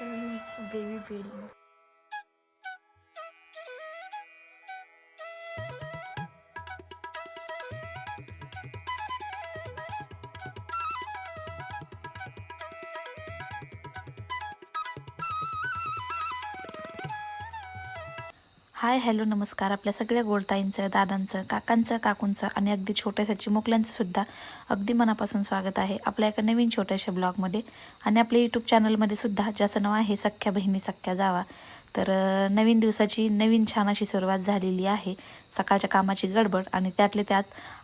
Baby wedding hi hello नमस्कार. आपल्या सगळ्या गोडताईंचं दादांचं काकांचं काकूंचं आणि अगदी छोट्याशा चिमुकल्यांचं सुद्धा अगदी मनापासून स्वागत आहे आपल्या एका नवीन छोट्याशा ब्लॉगमध्ये. आणि आपल्या यूट्यूब चॅनलमध्ये सुद्धा ज्याचं नाव आहे सख्या बहिणी सख्या जावा. तर नवीन दिवसाची नवीन छान अशी सुरुवात झालेली आहे. सकाळच्या कामाची गडबड आणि त्यातले त्यात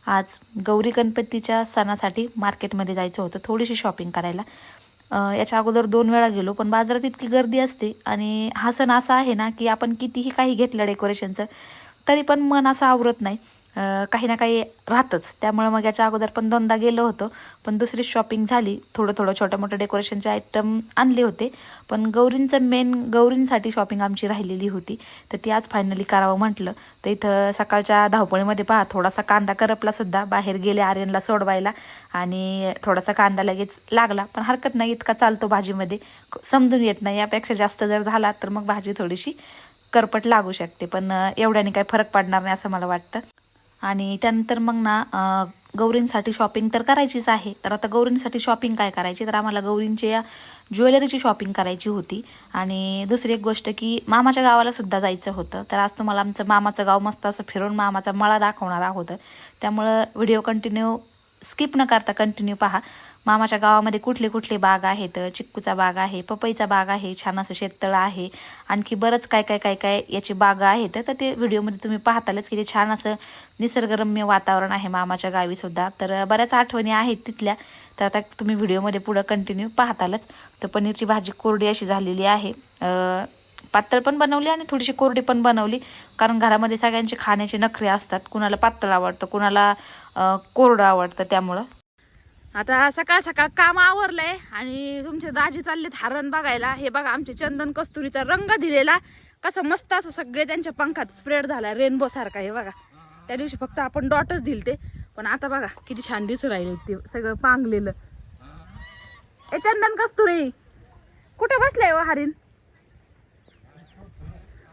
आज गौरी गणपतीच्या सणासाठी मार्केटमध्ये जायचं होतं थोडीशी शॉपिंग करायला. याच्या अगोदर दोन वेळा गेलो पण बाजारात इतकी गर्दी असते आणि हा सण असा आहे ना की आपण कितीही काही घेतलं डेकोरेशनचं तरी पण मन असं आवरत नाही. काही ना काही राहतंच. त्यामुळे मग याच्या अगोदर पण दोनदा गेलो होतो. पण दुसरी शॉपिंग झाली. थोडं थोडं छोट्या मोठ्या डेकोरेशनचे आयटम आणले होते. पण गौरींचं मेन गौरींसाठी शॉपिंग आमची राहिलेली होती. तर ती आज फायनली करावं म्हटलं. तर इथं सकाळच्या धावपळीमध्ये पहा थोडासा कांदा करपला सुद्धा. बाहेर गेले आर्यनला सोडवायला. आणि थोडासा कांदा लगेच लागला. पण हरकत नाही इतका चालतो भाजीमध्ये. समजून येत नाही. यापेक्षा जास्त जर झाला तर मग भाजी थोडीशी करपट लागू शकते. पण एवढ्याने काही फरक पडणार नाही असं मला वाटतं. आणि त्यानंतर मग ना गौरींसाठी शॉपिंग तर करायचीच आहे. तर आता गौरींसाठी शॉपिंग काय करायची? तर आम्हाला गौरींची या ज्वेलरीची शॉपिंग करायची होती. आणि दुसरी एक गोष्ट की मामाच्या गावाला सुद्धा जायचं होतं. तर आज तुम्हाला आमचं मामाचं गाव मस्त असं फिरून मामाचा मळा दाखवणार आहोत. त्यामुळं व्हिडिओ कंटिन्यू स्किप न करता कंटिन्यू पहा. मामाच्या गावामध्ये कुठले कुठले बाग आहेत? चिक्कूचा बाग आहे पपईचा बाग आहे छान असं शेततळ आहे. आणखी बरंच काय काय काय काय याची बाग आहेत. तर ते व्हिडिओमध्ये तुम्ही पाहतालच की ते छान असं निसर्गरम्य वातावरण आहे मामाच्या गावी सुद्धा. तर बऱ्याच आठवणी आहेत तिथल्या. तर आता तुम्ही व्हिडिओमध्ये पुढं कंटिन्यू पाहतालच. तर पनीरची भाजी कोरडी अशी झालेली आहे. पातळ पण बनवली आणि थोडीशी कोरडी पण बनवली. कारण घरामध्ये सगळ्यांचे खाण्याचे नखरे असतात. कुणाला पातळ आवडतं कुणाला कोरडं आवडतं त्यामुळं. आता सकाळ सकाळ काम आवरलंय आणि तुमचे दाजी चाललेत हरण बघायला. हे बघा आमचे चंदन कस्तुरीचा रंग दिलेला. कसं मस्त असं सगळे त्यांच्या पंखात स्प्रेड झाला रेनबो सारखा हे बघा. त्या दिवशी फक्त आपण डॉटच दिलते. पण आता बघा किती छान दिसू राहिले ते सगळं पांगलेलं. ए चंदन कस्तुरी कुठं बसलाय हो व हरिण?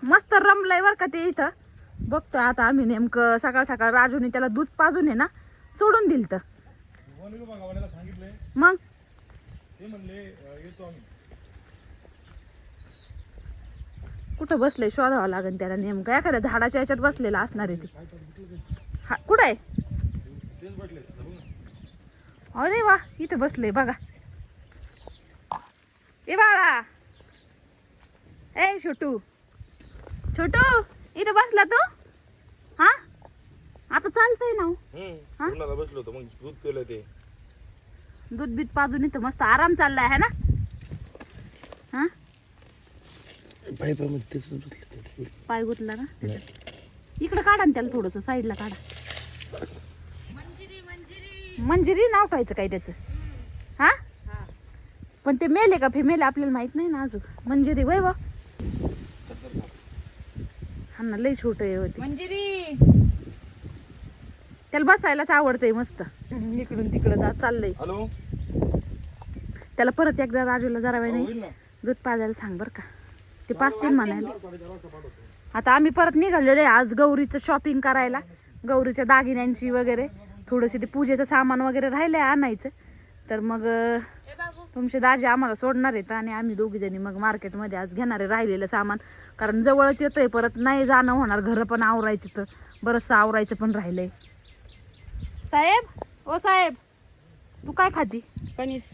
मस्त रमलाय बर का ते इथं. बघतो आता आम्ही नेमकं सकाळ सकाळ राजूने त्याला दूध पाजून आहे ना सोडून दिलं तर मग? ते म्हणले अं, येतो आम्ही. कुठं बसलंय शोधावं लागेल त्याला नेमकं. एखाद्या झाडाच्या याच्यात बसलेला असणार आहे ते. हा कुठं आहे? अरे वा इथं बसलंय बघा. ए बाळा. ए छोटू. छोटू इथं बसला तू? हा? आता चालतंय ना हो. बसलो होतो मग दूध पिलं ते. दूध बीत पाजून इथं मस्त आराम चाललाय है ना? हा? पाय पायमध्ये तेच बसले पाय गुतला ना? इकडं काढा ना त्याला थोडस साईडला काढा. मंजिरी नाव ठेवायचं काय त्याचं? हा? पण ते मेले का फिमेल आपल्याला माहीत नाही ना अजून. मंजिरी वय व? हा ना लई छोट आहे होते. मंजिरी. त्याला बसायलाच आवडतंय मस्त. इकडून तिकडं जा चाललंय. हॅलो? त्याला परत एकदा राजूला जरा वेळ दूध पाजायला सांग बर का. ते पाचतील म्हणायला आता आम्ही परत निघालेलो आहे आज गौरीचं शॉपिंग करायला. गौरीच्या दागिन्यांची वगैरे थोडंसे ते पूजेचं सामान वगैरे राहिलंय आणायचं. तर मग तुमचे दाजी आम्हाला सोडणार आहेत आणि आम्ही दोघी जणी मग मार्केटमध्ये आज घेणार आहे राहिलेलं सामान. कारण जवळच येतंय परत नाही जाणं होणार घरं पण आवरायचं तर. बरंचसं आवरायचं पण राहिलंय. साहेब ओ साहेब तू काय खाती? कणीस.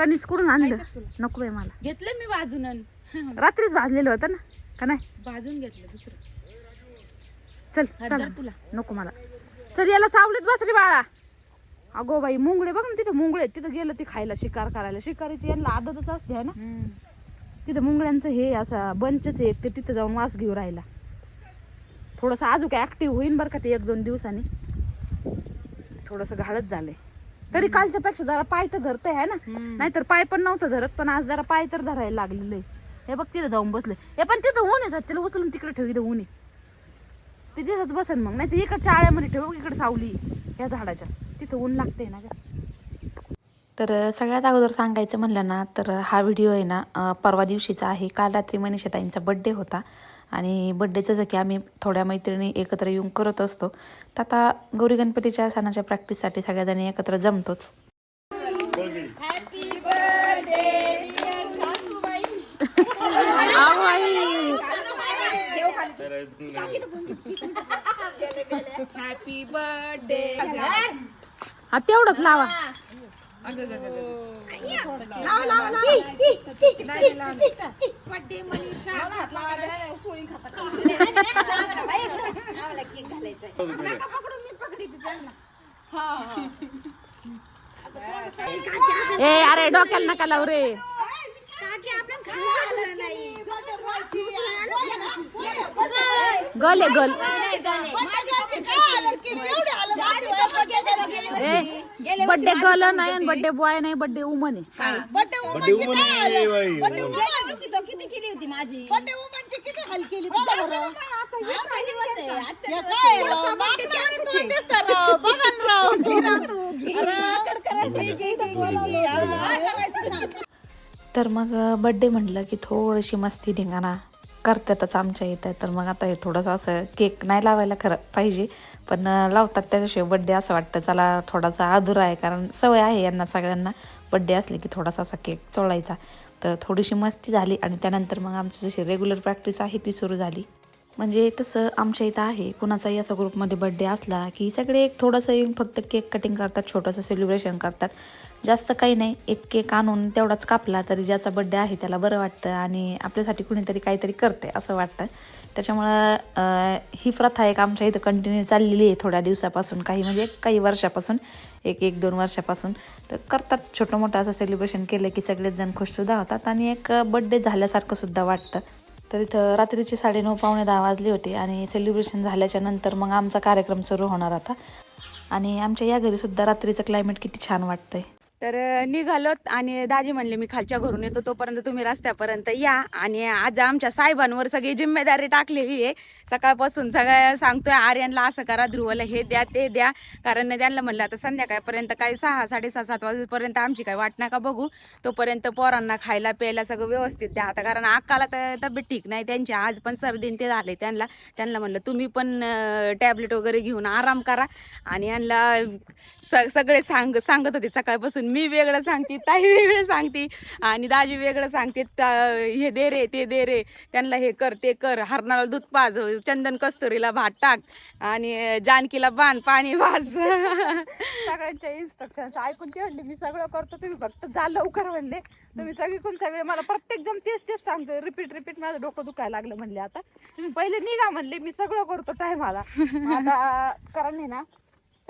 कणीस कुठून आणलं? खायचं तुला? नको आहे मला. घेतलं मी भाजून रात्रीच भाजलेलं होतं ना का नाही? भाजून घेतलं दुसरं. चल हजार चला. तुला. नको मला. चल याला सावलीत बस रे बाळा. अगो बाई मुंगळे बघ ना तिथं मुंगळे आहेत. तिथं गेलं ते खायला शिकार करायला. शिकारीची यांना आदतच असते है ना? तिथं मुंगळ्यांचं हे असा बंचच आहे एक ते तिथं जाऊन वास घेऊ राहिला. थोडंसं अजून ऍक्टिव्ह होईन बरं का ते एक दोन दिवसांनी. थोडंसं घालत झालंय. तरी कालच्या पेक्षा जरा पाय तर धरतंय है ना? नाहीतर पाय पण नव्हतं धरत पण आज जरा पाय तर धरायला लागलेलं आहे हे बघ तिथं जाऊन बसले. हे पण तिथं ऊन आहे तिला उचलून तिकडे ठेव इथं ऊन आहे. ते तिथंच बसन मग नाही तर इकडे चाळ्यामध्ये ठेव इकडे सावली या झाडाच्या. तिथं ऊन लागते ना ग. तर सगळ्यात अगोदर सांगायचं म्हणलं ना तर हा व्हिडिओ आहे ना परवा दिवशीचा आहे. काल रात्री मनीषाताईंचा बड्डे होता. आणि बड्डेचं जसं की आम्ही थोड्या मैत्रिणी एकत्र येऊन करत असतो तर आता गौरी गणपतीच्या सणाच्या प्रॅक्टिससाठी सगळ्याजणी एकत्र जमतोच. हा तेवढंच लावा. ए अरे डोक्याला नका लावू रे. गल आहे गल। ए बड्डे गर्ल नाही आणि बड्डे बॉय नाही बड्डे वुमन आहे. बड्डे उमन आहे बाई. किती केली होती माझी? बड्डे वुमनची किती हाल केली? बघा बरं. हा, पहिली दिवस आहे. आजच्या दिवस आहे. बघा ना राव. तर मग बड्डे म्हटलं की थोडीशी मस्ती धिंगाणा करतातच आमच्या इथं. तर मग आता हे थोडंसं असं केक नाही लावायला खरं पाहिजे. पण लावतात त्याच्याशिवाय बड्डे असं वाटतं. चला थोडासा अधुरा आहे. कारण सवय आहे यांना सगळ्यांना बड्डे असले की थोडासा असा केक चोळायचा. तर थोडीशी मस्ती झाली आणि त्यानंतर मग आमची जशी रेग्युलर प्रॅक्टिस आहे ती सुरू झाली. म्हणजे तसं आमच्या इथं आहे. कुणाचाही असं ग्रुपमध्ये बड्डे असला की सगळे एक थोडंसं येऊन फक्त केक कटिंग करतात छोटंसं सेलिब्रेशन करतात. जास्त काही नाही. एक केक आणून तेवढाच कापला तरी ज्याचा बड्डे आहे त्याला बरं वाटतं आणि आपल्यासाठी कुणीतरी काहीतरी करते असं वाटतं. त्याच्यामुळं ही प्रथा एक आमच्या इथं कंटिन्यू चाललेली आहे थोड्या दिवसापासून काही म्हणजे काही वर्षापासून एक एक दोन वर्षापासून. तर करतात छोटं मोठं असं सेलिब्रेशन केलं की सगळेच जण खुशसुद्धा होतात आणि एक बड्डे झाल्यासारखं सुद्धा वाटतं. तर इथं रात्रीचे साडेनऊ पावणे दहा वाजले होते आणि सेलिब्रेशन झाल्याच्यानंतर मग आमचा कार्यक्रम सुरू होणार होता आणि आमच्या या घरीसुद्धा रात्रीचं क्लायमेट किती छान वाटतंय. तर निघालोत आणि दाजी म्हणले मी खालच्या घरून येतो तोपर्यंत तुम्ही रस्त्यापर्यंत या आणि आज आमच्या साहेबांवर सगळी जिम्मेदारी टाकलेली आहे. सकाळपासून सगळ्या सांगतोय आर्यनला असं करा ध्रुवला हे द्या ते द्या. कारण त्यांना म्हणलं आता संध्याकाळपर्यंत काही सहा साडेसहा सात वाजेपर्यंत आमची काही वाट नका बघू. तोपर्यंत पोरांना खायला प्यायला सगळं व्यवस्थित द्या. आता कारण अक्काला तर तब्येत ठीक नाही त्यांची आज पण सर्दीन ते झाले त्यांना. त्यांना म्हणलं तुम्ही पण टॅबलेट वगैरे घेऊन आराम करा. आणि यांना स सगळे सांग सांगत होते सकाळपासून मी वेगळं सांगते ताई वेगळं सांगते आणि दाजी वेगळं सांगते हे दे रे ते दे रे त्यांना हे कर ते कर हरणाला दूध पाज चंदन कस्तुरीला भात टाक आणि जानकीला बांध पाणी वाज. सगळ्यांच्या इन्स्ट्रक्शन ऐकून ते म्हणले मी सगळं करतो तुम्ही फक्त जा लवकर म्हणले. तुम्ही सगळीकडून सगळे मला प्रत्येक जण तेच तेच सांगतो रिपीट रिपीट माझं डोकं दुखायला लागलं म्हणले आता. तुम्ही पहिले निघा म्हणले मी सगळं करतो टायमाला आता कारण आहे ना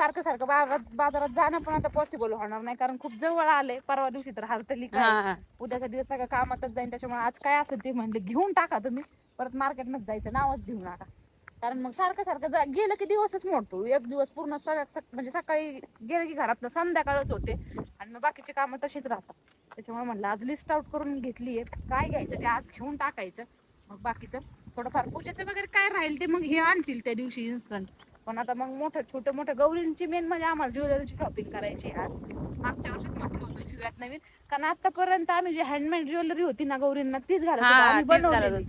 सारखं सारखं बाजारात बाजारात जाणं पण आता पॉसिबल होणार नाही. कारण खूप जवळ आले परवा दिवशी तर हरतली काय उद्याचा दिवस सगळं कामातच जाईन. त्याच्यामुळे आज काय असेल ते म्हणले घेऊन टाका तुम्ही. परत मार्केटमध्ये जायचं. नावच घेऊ नका. कारण मग सारखं सारखं गेलं की दिवसच मोडतो. एक दिवस पूर्ण म्हणजे सकाळी गेलं की घरात संध्याकाळच होते. आणि मग बाकीचे कामं तशीच राहतात. त्याच्यामुळे म्हणलं आज लिस्ट आउट करून घेतली आहे. काय घ्यायचं ते आज घेऊन टाकायचं. मग बाकीचं थोडंफार पूजेचं वगैरे काय राहील ते मग हे आणतील त्या दिवशी इन्स्टंट पण आता मग मोठं छोटं मोठं गौरींची मेन म्हणजे आम्हाला ज्वेलरीची शॉपिंग करायची आज. मागच्या वर्षीच म्हटलं होतं घेऊयात नवीन. कारण आतापर्यंत आम्ही जी हँडमेड ज्वेलरी होती ना गौरींना तीच घालत होतो, आम्ही बनवलेली.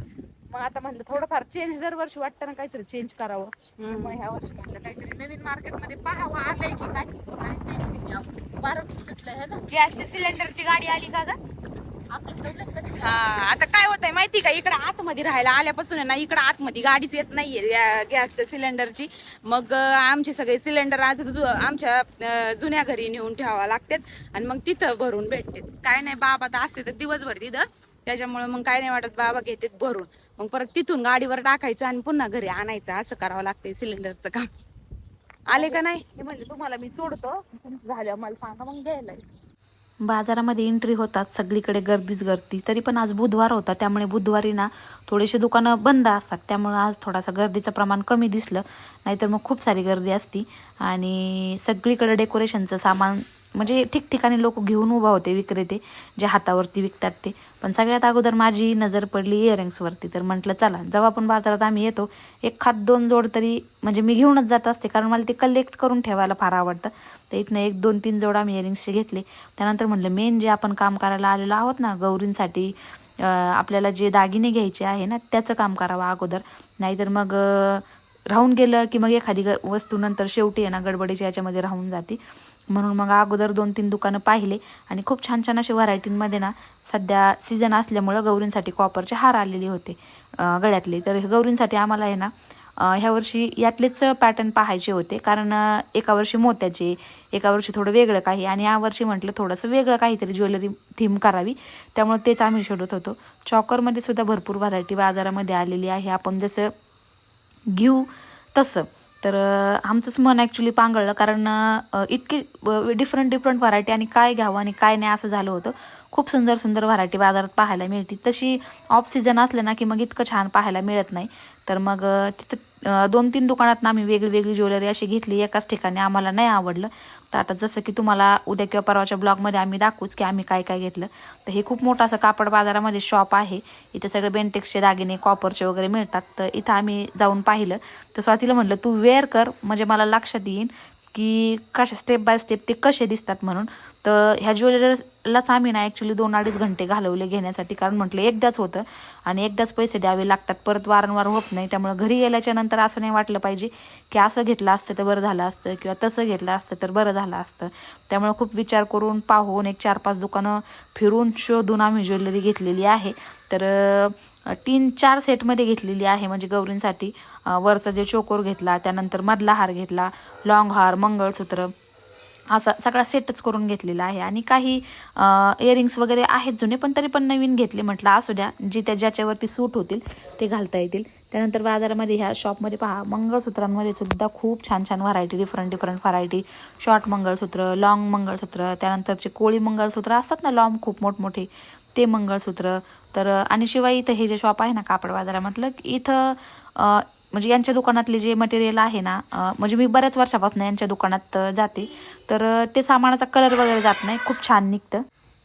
मग आता म्हणलं थोडंफार चेंज दरवर्षी वाटतं ना काहीतरी चेंज करावं. मग ह्या वर्षी म्हणलं काहीतरी नवीन मार्केटमध्ये पाहावं आलंय की काय. आणि ते घेऊन यावं. बारा सुटलंय है ना? गॅसच्या सिलेंडरची गाडी आली का ग? हा आता काय होतंय माहिती का? इकडे आतमध्ये राहायला आल्यापासून आहे ना इकडे आतमध्ये गाडीच येत नाहीये या गॅसच्या सिलेंडरची. मग अं, आमचे सगळे सिलेंडर आज जु- आमच्या अं, जुन्या घरी नेऊन ठेवावं लागतात आणि मग तिथं भरून भेटतात. काय नाही बाबा तर असते तर दिवसभर तिथं. त्याच्यामुळे मग काय नाही वाटत बाबा घेतात भरून. मग परत तिथून गाडीवर टाकायचं आणि पुन्हा घरी आणायचं. असं करावं लागतंय सिलेंडरचं काम. आले का नाही? म्हणजे तुम्हाला मी सोडतो. तुमचं झाल्यावर मला सांगा मग घ्यायला येतो. बाजारामध्ये एंट्री होतात सगळीकडे गर्दीच गर्दी. तरी पण आज बुधवार होता त्यामुळे बुधवारी ना थोडेसे दुकानं बंद असतात. त्यामुळे आज थोडासा गर्दीचं प्रमाण कमी दिसलं. नाहीतर मग खूप सारी गर्दी असती. आणि सगळीकडे डेकोरेशनचं सामान म्हणजे ठिकठिकाणी लोक घेऊन उभा होते विक्रेते जे हातावरती विकतात ते. पण सगळ्यात अगोदर माझी नजर पडली इयरिंग्सवरती तर म्हटलं चला जेव्हा पण बाजारात आम्ही येतो एक खात दोन जोड तरी म्हणजे मी घेऊनच जात असते कारण मला ते कलेक्ट करून ठेवायला फार आवडतं. तर इथनं एक दोन तीन जोड आम्ही इयरिंग्सचे घेतले. त्यानंतर म्हणलं मेन जे आपण काम करायला आलेलो आहोत ना गौरींसाठी आपल्याला जे दागिने घ्यायचे आहे ना त्याचं काम करावं अगोदर. नाहीतर मग राहून गेलं की मग एखादी ग वस्तू नंतर शेवटी आहे ना गडबडीच्या याच्यामध्ये राहून जाते. म्हणून मग अगोदर दोन तीन दुकानं पाहिले आणि खूप छान छान असे व्हरायटींमध्ये ना सध्या सीझन असल्यामुळं गौरींसाठी कॉपरचे हार आलेले होते गळ्यातले. तर गौरींसाठी आम्हाला आहे ना ह्या वर्षी यातलेच पॅटर्न पाहायचे होते. कारण एका वर्षी मोत्याचे एका वर्षी थोडं वेगळं काही. आणि या वर्षी म्हटलं थोडंसं वेगळं काहीतरी ज्वेलरी थीम करावी. त्यामुळे तेच आम्ही शोधत होतो. चॉकरमध्ये सुद्धा भरपूर व्हरायटी बाजारामध्ये आलेली आहे. आपण जसं घेऊ तसं. तर आमचंच मन ॲक्च्युली पांगळलं कारण इतके इतकी डिफरंट डिफरंट व्हरायटी आणि काय घ्यावं आणि काय नाही असं झालं होतं. खूप सुंदर सुंदर व्हरायटी बाजारात पाहायला मिळते. तशी ऑफ सीझन असलं ना की मग इतकं छान पाहायला मिळत नाही. तर मग तिथं दोन तीन दुकानात आम्ही वेगळी वेगळी ज्वेलरी अशी घेतली. एकाच ठिकाणी आम्हाला नाही आवडलं. तर आता जसं की तुम्हाला उद्या किंवा परवाच्या ब्लॉगमध्ये आम्ही दाखवूच की आम्ही काय काय घेतलं. तर हे खूप मोठं असं कापड बाजारामध्ये शॉप आहे. इथं सगळे बेंटेक्सचे दागिने कॉपरचे वगैरे मिळतात. तर इथं आम्ही जाऊन पाहिलं. तर स्वातीला म्हटलं तू वेअर कर. म्हणजे मला लक्षात येईन की कशा स्टेप बाय स्टेप ते कसे दिसतात म्हणून. तर ह्या ज्वेलरीलाच आम्ही ना ॲक्च्युली दोन अडीच घंटे घालवले घेण्यासाठी. कारण म्हटलं एकदाच होतं. आणि एकदाच पैसे द्यावे लागतात. परत वारंवार होत नाही. त्यामुळे घरी गेल्याच्यानंतर असं नाही वाटलं पाहिजे की असं घेतलं असतं तर बरं झालं असतं किंवा तसं घेतलं असतं तर बरं झालं असतं. त्यामुळे खूप विचार करून पाहून एक चार पाच दुकानं फिरून शोधून आम्ही ज्वेलरी घेतलेली आहे. तर तीन चार सेटमध्ये घेतलेली आहे म्हणजे गौरींसाठी. वरचा जे चोकोर घेतला त्यानंतर मधला हार घेतला लॉंग हार मंगळसूत्र. असा सगळा सेटच करून घेतलेला आहे. आणि काही इयरिंग्स वगैरे आहेत जुने पण तरी पण नवीन घेतले. म्हटलं असू द्या. जे त्या ज्याच्यावरती सूट होतील ते घालता येतील. त्यानंतर बाजारामध्ये ह्या शॉपमध्ये पहा मंगळसूत्रांमध्ये सुद्धा खूप छान छान variety different different variety short mangalsutra long mangalsutra त्यानंतरचे कोळी मंगळसूत्र असतात ना लॉंग खूप मोठमोठे ते मंगळसूत्र. तर आणि शिवाय इथं हे जे शॉप आहे ना कापड बाजारा म्हटलं इथं म्हणजे यांच्या दुकानातले जे मटेरियल आहे ना म्हणजे मी बऱ्याच वर्षापासून यांच्या दुकानात जाते. तर ते सामानाचा कलर वगैरे जात नाही. खूप छान निघतं.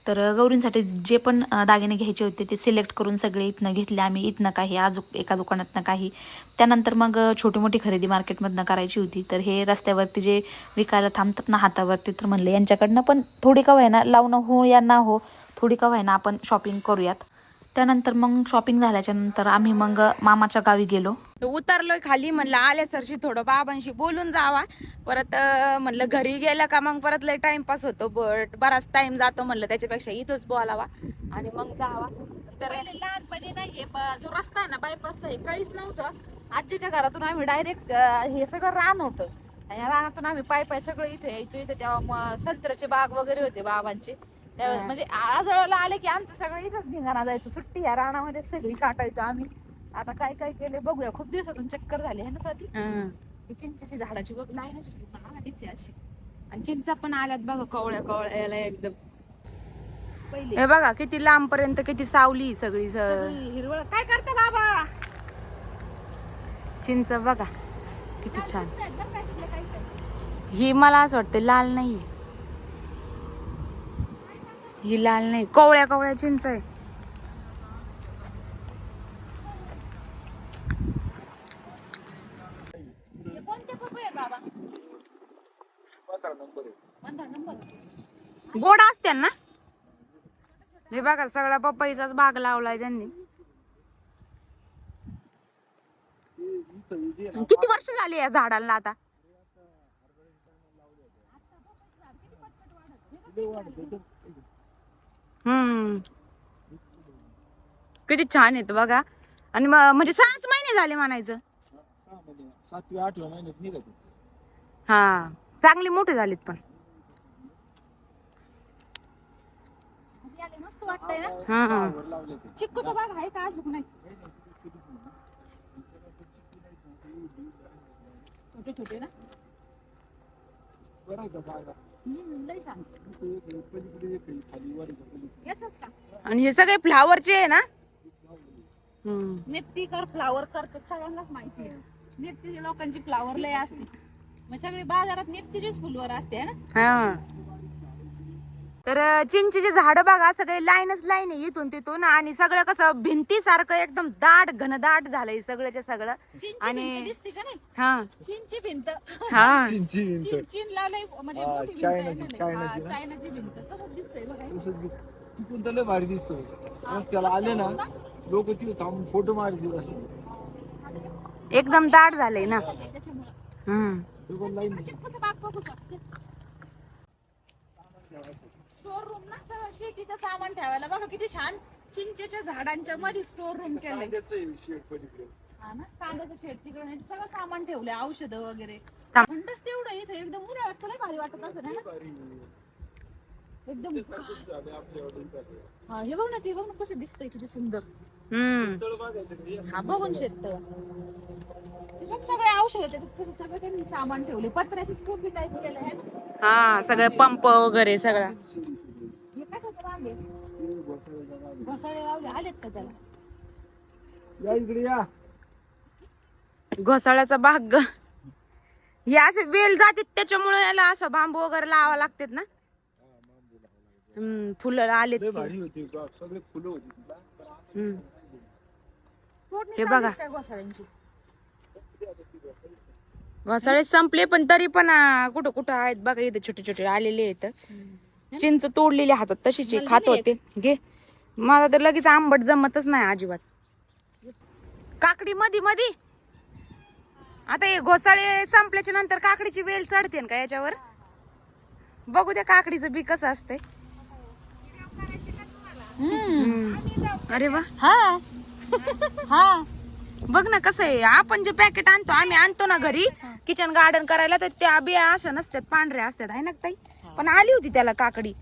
तर गौरींसाठी जे पण दागिने घ्यायचे होते ते सिलेक्ट करून सगळे इथनं घेतले आम्ही. इथनं काही आजू एका दुकानातनं काही. त्यानंतर मग छोटी मोठी खरेदी मार्केटमधनं करायची होती. तर हे रस्त्यावरती जे विकायला थांबतात ना हातावरती तर म्हणले यांच्याकडनं पण थोडी का व्हायना लावणं हो या ना हो थोडी का व्हायना आपण शॉपिंग करूयात. त्यानंतर मग शॉपिंग झाल्याच्यानंतर आम्ही मग मामाच्या गावी गेलो. उतरलोय खाली म्हणलं आल्या सरशी थोडं बाबांशी बोलून जावा. परत म्हणलं घरी गेलं का मग परत लय टाइमपास होतो बट बराच टाइम जातो म्हणलं त्याच्यापेक्षा इथंच बोलावा. आणि मग जावा. तर लहानपणी नाहीये जो रस्ता आहे ना बायपासचा हे काहीच नव्हतं. आजीच्या घरातून आम्ही डायरेक्ट हे सगळं रान होतं. आणि या रानातून आम्ही पाय पाय सगळं इथे यायचो इथे तेव्हा संत्र्याचे बाग वगैरे होते बाबांचे. त्यावेळेस म्हणजे आजळला आले की आमचं सगळं इथंच धिंगाणा जायचं. सुट्टी या रानामध्ये सगळी काटायचो आम्ही. आता काय काय केले बघूया. खूप दिवसातून चक्कर झाली आहे ना स्वाती? ही. चिंचेची झाडाची बघ लाईनच आहे अशी. आणि चिंचा पण आल्यात बघा कवळ्या कवळ्या याला एकदम. पहिली. हे बघा किती लांब पर्यंत किती सावली सगळी हिरवळ. काय करते बाबा? चिंच बघा किती छान. ही मला असं वाटतं लाल नाही ही लाल नाही. कवळ्या कवळ्या चिंच आहे. गोड असते ना? हे बघा सगळा पपईचाच बाग लावलाय त्यांनी. किती वर्ष झाली या झाडाला आता? हम्म. किती छान येत बघा. आणि म- म्हणजे सहाच महिने झाले म्हणायचं. सातव्या आठव्या महिन्यात निघत हा. चांगली मोठे झालीत पण. मस्त वाटतंय ना हा हा. लावले ते चिक्कूचा बाग आहे का अजून नाही? छोटे छोटे ना? बरं आहे का बागा? हम्म, लय का आणि हे सगळे फ्लावरचे आहे ना? हम्म. नेप्ती कर फ्लावर करतात सगळ्यांनाच माहिती आहे. नेप्तीच्या लोकांची फ्लावर लय असते. मग सगळी बाजारात नेप्तीचीच फुलवर असते है ना? हा. तर अं, चिंचेची झाडं बघा सगळे लाईनच लाईन आहे इथून तिथून आणि सगळं कसं भिंतीसारखं एकदम दाट घनदाट झालंय सगळ्याच्या सगळं. आणि दिसते का नाही? हा. चीनची भिंत. हा. चिंची चीन विंतर. चीन लावलंय म्हणजे हा, मोठी भिंत आहे चायनाची- ना. चायनाची हा, ना? चायनाची भिंत. तसंच दिसतंय बघा. तसंच दिसतं. तिकडून तर लय भारी दिसतो रस्त्याला आले ना लोक तिथे थांबून फोटो मारतील असं. एकदम दाट झालंय ना. त्याच्यामुळे. हम्म. ते पण लाईन चिक्कूचा बाग बघू शकते. स्टोर रूम ना सगळं शेतीचं सामान ठेवायला. बघा किती छान चिंचेच्या झाडांच्या मध्ये स्टोर रूम केलंय. हा ना कांद्याचं शेत तिकडे सगळं सामान ठेवलंय औषधं वगैरे. थंडच तेवढं इथं. एकदम उन्हाळ्यात तर लय भारी वाटत असं ना? एकदम हा हे बघ ना ते बघ ना कसं दिसतंय किती सुंदर. हम्म. हा बघून शेत बघ सगळे औषध सगळं त्यांनी सामान ठेवले पत्र्याचीच टोपी टाईप केलं आहे ना? हा सगळं पंप वगैरे सगळं. कशाचं बाग आहे घोसाळे लावले आलेत का त्याला या इकडे या घोसाळ्याचा भाग ग. हे असे वेल जातात त्याच्यामुळे याला असं बांबू वगैरे लावा लागतात ना हम्म फुलं आलेत लय की. भारी होती बा. सगळे फुलं होती तिला. हम्म. तोडणी हे बघा. घोसाळ्यांची घोसाळे संपले पण तरी पण आ, कुठं कुठं आहेत बघा इथे छोटे छोटे आलेले आहेत चिंच तोडलेली हातात तशीच खात होते घे. मला तर लगेच आंबट जमतच नाही अजिबात. काकडी मधी मधी. आता हे घोसाळे संपल्याच्या नंतर काकडीची वेल चढते का याच्यावर? बघू द्या काकडीचं बी कसं असतंय. हम्म. अरे वा. हा. हा. बघ ना कसं आहे. आपण जे पॅकेट आणतो आम्ही आणतो ना घरी. किचन गार्डन करायला तर त्या बिया अशा नसतात पांढऱ्या असतात. आहे ना ताई? पण आली होती त्याला काकडी.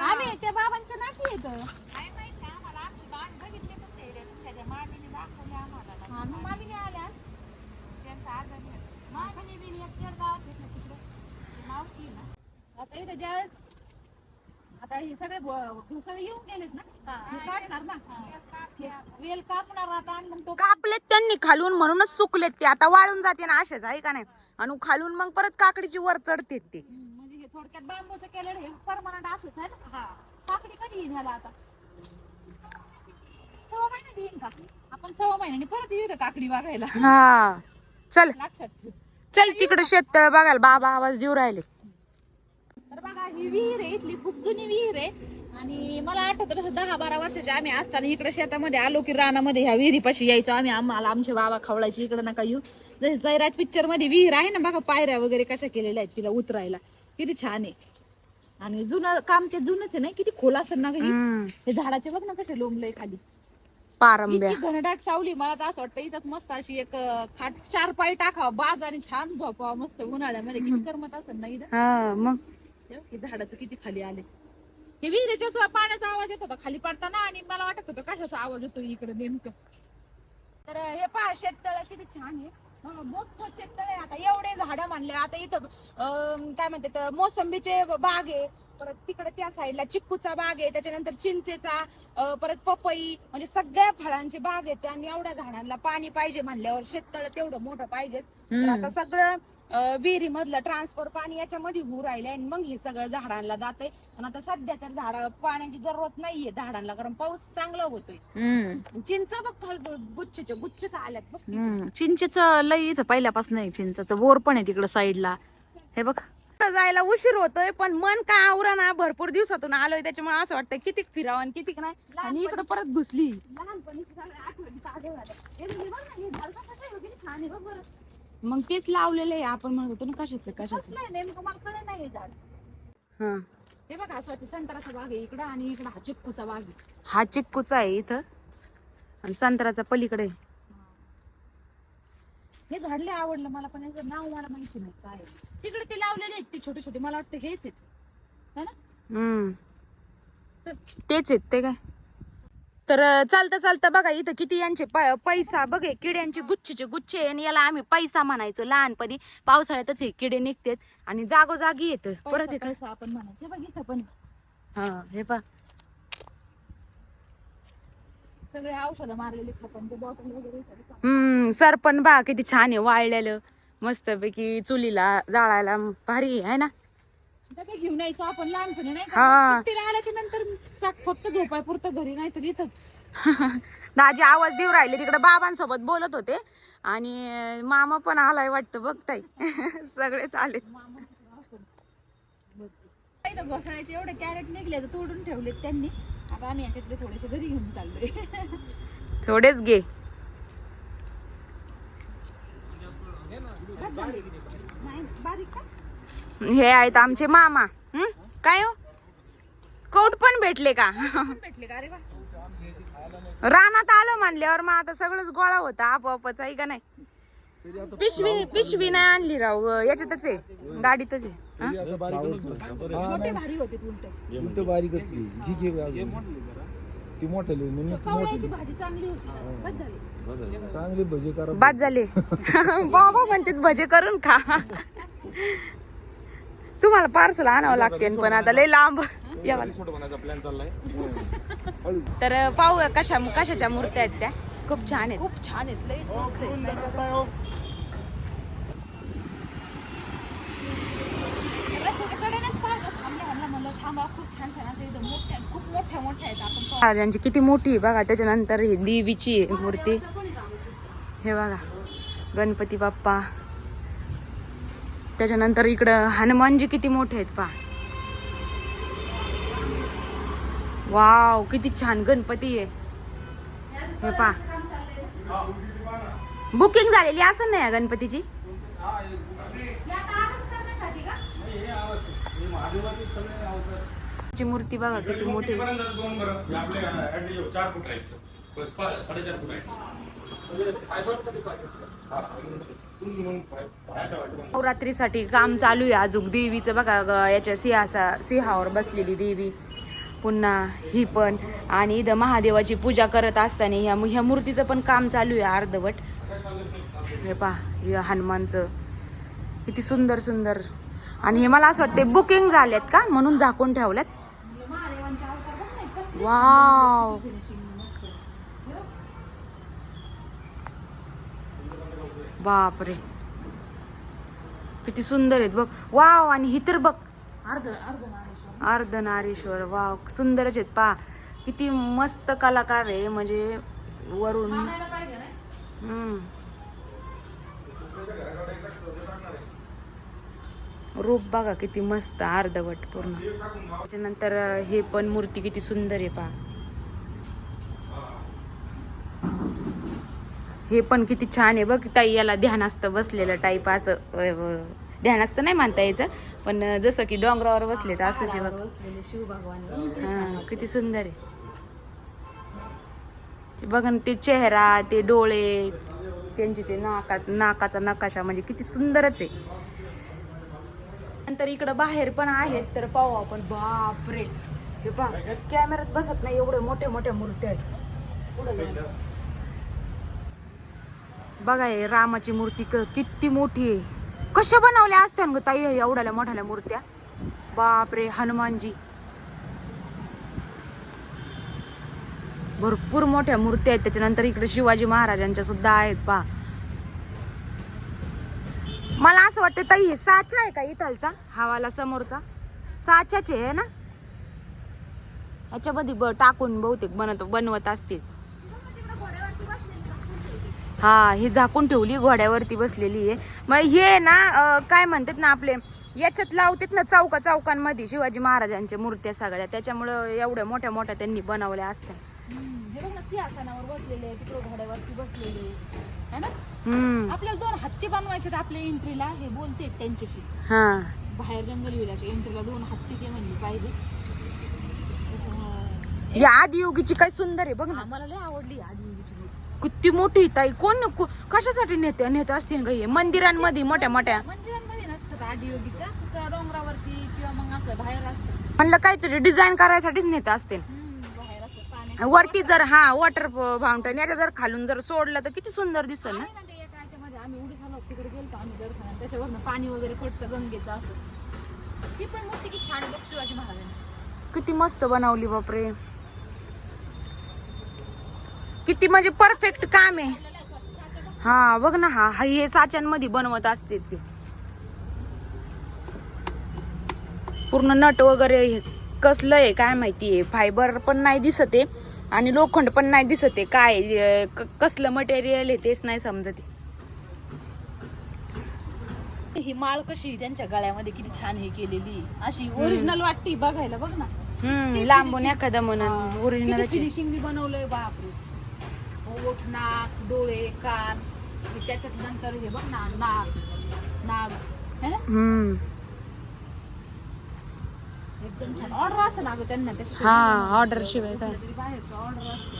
आम्ही त्या बाबांच्या नाती येत आता इथे ज्यावेळेस आता हे सगळे घुसळे येऊन गेलेत ना. हे काढणार ना. हे वेल कापणार आता आणि मग तो कापलेत त्यांनी खालून म्हणूनच सुकलेत ते. आता वाळून जाते ना असेच आहे का नाही? आणि खालून मग परत काकडीची वर चढते ते. थोडक्यात बांबूचं केलेलं हे परमनंट असंच आहे ना? काकडी कधी येईन ह्याला आता? सव्वा महिन्यात येईन का? आपण सव्वा महिन्याने परत येऊ काकडी बघायला. हा. चल. लक्षात ठेव. चल तिकडे शेततळ बघायला. बाबा आवाज देऊ राहिले. तर बघा ही विहीर आहे इथली खूप जुनी विहीर आहे. आणि मला आठवतं तसं दहा बारा वर्षाचे आम्ही असताना इकडे शेतामध्ये आलो की रानामध्ये ह्या विहिरीपाशी यायचो आम्ही. आम्हाला आमचे बाबा खवळायचे इकडे नका येऊ. जसे जैराट पिक्चरमध्ये विहीर आहे ना बघा पायऱ्या वगैरे कशा केलेल्या आहेत तिला उतरायला. किती छान आहे. आणि जुनं काम ते जुनच आहे ना किती खोल असेल ना ही? हम्म. हे झाडाचे बघ ना कसे लोंबले खाली. पारंब्या. इतकी घनदाट सावली मला तर असं वाटतं इथंच मस्त अशी एक अं, खाट चार पाय टाकावा बाज आणि छान झोपावा मस्त उन्हाळ्यामध्ये. किती करमत असेल ना इथं. हा मग? तेव्हा हे झाडाचं किती खाली आले. हे विहिरीच्या असं पाण्याचा आवाज येत होता खाली पडताना आणि मला वाटत होतं कशाचा आवाज येतो इकडे नेमकं. तर हे पहा शेततळ किती छान आहे. मोठं शेततळ आहे आता. एवढे झाडं मानले आता इथं अं, काय म्हणतात मोसंबीचे बाग आहे. परत तिकडे त्या साईडला चिक्कूचा बाग आहे त्याच्यानंतर चिंचेचा परत पपई म्हणजे सगळ्या फळांचे बाग आहेत. आणि एवढ्या झाडांना पाणी पाहिजे म्हणल्यावर शेततळ तेवढं मोठं पाहिजे. तर आता सगळं विहिरी मधलं ट्रान्सफर पाणी याच्यामध्ये होऊ राहिले आणि मग हे सगळं झाडांना जाते आणि आता सध्या तर झाड पाण्याची जरूरत नाहीये झाडांना कारण पाऊस चांगला होतोय. चिंच बघ खाली गुच्छचे गुच्छच आल्यात बघ चिंचेचं लई इथं पहिल्यापासून आहे चिंचेचं. बोर पण आहे तिकडं साईडला. हे बघ. जायला उशीर होतोय पण मन काय आवरा ना भरपूर दिवसातून आलोय त्याच्यामुळे असं वाटतं किती फिरावं आणि किती नाही. आणि इकडं परत घुसली. मग तेच लावलेलं आहे आपण म्हणत होतो ना कशाचं कशाचं? नेमकं मला नाही हे झाड. हा. हे बघा असं वाटतं संत्र्याचा बाग आहे इकडं आणि इकडं हा चिक्कूचा बाग आहे. हा चिक्कूचा आहे इथं. आणि संत्र्याचा पलीकडे. आहे. हे झाड लय आवडलं मला पण याचं नाव मला माहिती नाही काय आहे. तिकडे ते लावलेले आहेत ते छोटे छोटे मला वाटतं हेच आहेत. है ना? हम्म. चल. तेच आहेत ते काय. तर अं, चालता चालता बघा इथं किती यांचे प- पैसा बघे किड्यांचे गुच्छेचे गुच्छे आहे आणि याला आम्ही पैसा म्हणायचो लहानपणी. पावसाळ्यातच हे किडे निघतात आणि जागोजागी येत. परत पैसा- हे काय पैसा आपण म्हणायचं. हे बघ इथं पण. हा हे पा सगळे औषधं मारलेले खतांचे बॉटल वगैरे इथं. हम्म सरपण बा किती छान आहे वाळलेलं मस्तपैकी चुलीला जाळायला भारी आहे ना? डबे घेऊन यायचो आपण लहानपणी नाही हा. का सुट्टीला आल्याच्यानंतर फक्त झोपाय पुरतं घरी नाही तर इथंच. दाजी आवाज देऊ राहिले तिकडे बाबांसोबत बोलत होते. आणि मामा पण आलाय वाटतं बघ ताई सगळेच आले इथं घोसाळ्याचे एवढे कॅरेट निघले तर तोडून ठेवलेत त्यांनी. आता आम्ही याच्यातले थोडेसे घरी घेऊन चाललोय. थोडेच घे. हे आहेत आमचे मामा. हं? काय हो? कोट पण भेटले का? भेटले का? अरे वा. रानात आलं म्हणल्यावर मग आता सगळंच गोळा होता आपोआपच आहे का नाही? पिशवी पिशवी नाही आणली राव. याच्यातच आहे. गाडीतच आहे. हं? छोटे भारी होते उलट. उलट बारीकच घे. घे घे अजून. ती कवळ्याची भाजी चांगली होती ना. बस झाली. चांगली भजी करा. बाद झाले. बाबा म्हणतात भजे करून खा. तुम्हाला पार्सल आणावं लागते पण आता लय लांब. यावं तर पाहूया कशा कशाच्या मूर्त्या आहेत त्या. खूप छान आहेत. खूप छान आहेत. लई मस्त आपण पाहू. महाराजांची किती मोठी आहे बघा. त्याच्यानंतर ही देवीची आहे मूर्ती. हे बघा. गणपती बाप्पा. त्याच्यानंतर इकडं हनुमानजी किती मोठे आहेत पा वाव किती छान गणपती आहे. हे पा बुकिंग झालेली असं नाही गणपतीची? ची मूर्ती बघा किती मोठी नवरात्रीसाठी काम चालू आहे अजून. देवीचं बघा याच्या सिंहासा सिंहावर बसलेली देवी. पुन्हा ही पण. आणि इथं महादेवाची पूजा करत असताना ह्या ह्या मूर्तीचं पण काम चालू आहे अर्धवट. हे पहा या हनुमानचं. किती सुंदर सुंदर. आणि हे मला असं वाटतं बुकिंग झालेत का? म्हणून झाकून ठेवल्यात. वाव बापरे. किती सुंदर आहेत बघ. वाव आणि ही तर बघ. अर्धनारीश्वर वाव सुंदरच आहेत. पा किती मस्त कलाकार आहे म्हणजे वरून. रूप बघा किती मस्त अर्धवट पूर्ण. त्याच्यानंतर हे पण मूर्ती किती सुंदर आहे पा हे पण किती छान आहे बघ ताई याला ध्यानास्त बसलेलं टाईप असं अ, ध्यानास्त नाही म्हणता यायचं. पण जसं की डोंगरावर बसले तर बसलेले शिव भगवान हा, किती सुंदर आहे. ते बघ ना ते चेहरा ते डोळे त्यांचे ते नाकात नाकाचा नकाशा म्हणजे किती सुंदरच आहे. नंतर इकडं बाहेर पण आहेत तर पाहू आपण. बापरे. हे पहा कॅमेऱ्यात बसत नाही एवढे मोठ्या मोठ्या मूर्त्या आहेत. बघा हे रामाची मूर्ती क- किती मोठी आहे. कशा बनवल्या असत्या ग ताई एवढ्याला एवढ्या मोठ्या मूर्त्या? बापरे हनुमानजी. भरपूर मोठ्या मूर्त्या आहेत. त्याच्यानंतर इकडे शिवाजी महाराजांच्या सुद्धा आहेत पा मला असं वाटतं ताई हे साचा आहे का इथलचा? हवाला समोरचा. साच्याचे आहे ना? याच्यामध्ये ब टाकून बहुतेक बनत बनवत असतील. हा ही झाकून ठेवली घोड्यावरती बसलेली आहे. मग हे ना काय म्हणतात ना आपले याच्यात लावतात ना चौका चौकांमध्ये शिवाजी महाराजांच्या मूर्त्या सगळ्या. त्याच्यामुळं एवढ्या मोठ्या मोठ्या त्यांनी बनवल्या असत्या. सिंहासनावर बसलेले तिकडे घोड्यावरती बसलेले है ना? आपल्याला दोन हत्ती बनवायचे आपल्या एंट्रीला हे बोलते त्यांच्याशी. हा. बाहेर जंगल विलाच्या एंट्रीला दोन हत्ती ते म्हणले पाहिजे. या आदियोगीची काय सुंदर आहे बघ ना. आम्हाला लय आवडली मूर्ती. किती मोठी ताई कोण को- कशासाठी नेते नेत असतील का हे? मंदिरांमध्ये मोठ्या मोठ्या. मंदिरांमध्ये नसतं डोंगरावरती किंवा मग असं बाहेर असतं. म्हणलं काहीतरी डिझाईन करायसाठीच नेत असतील. हम्म, बाहेर असं पाण्यात वरती जर हा वॉटर फाउंटन याच्या जर खालून जर सोडलं तर किती सुंदर दिसल ना? आहे ना ते एका ह्याच्यामध्ये आम्ही उडी तिकडे आम्ही त्याच्यावरनं पाणी वगैरे पडतं गंगेचं असं. ती पण मूर्ती किती छान आहे बघ शिवाजी महाराजांची. किती मस्त बनवली बापरे. किती म्हणजे परफेक्ट काम आहे. हा बघ ना हा हा हे साच्यांमध्ये बनवत असते ते. पूर्ण नट वगैरे कसलं आहे काय माहिती आहे? फायबर पण नाही दिसत आहे आणि लोखंड पण नाही दिसत आहे. काय कसलं मटेरियल आहे तेच नाही समजत. ही माळ कशी त्यांच्या गळ्यामध्ये? किती छान हे केलेली. अशी ओरिजिनल वाटते बघायला बघ ना. हम्म लांबून एखादं म्हणून ओरिजिनल फिनिशिंग बनवलंय बापरे. ओठ नाक डोळे कान. त्याच्यात नंतर हे बघ ना नाग. नाग. है ना? हम्म. एकदम छान. ऑर्डर असं ना गं त्यांना त्याच्या हा ऑर्डर शिवाय काय? बाहेरचं ऑर्डर असतं.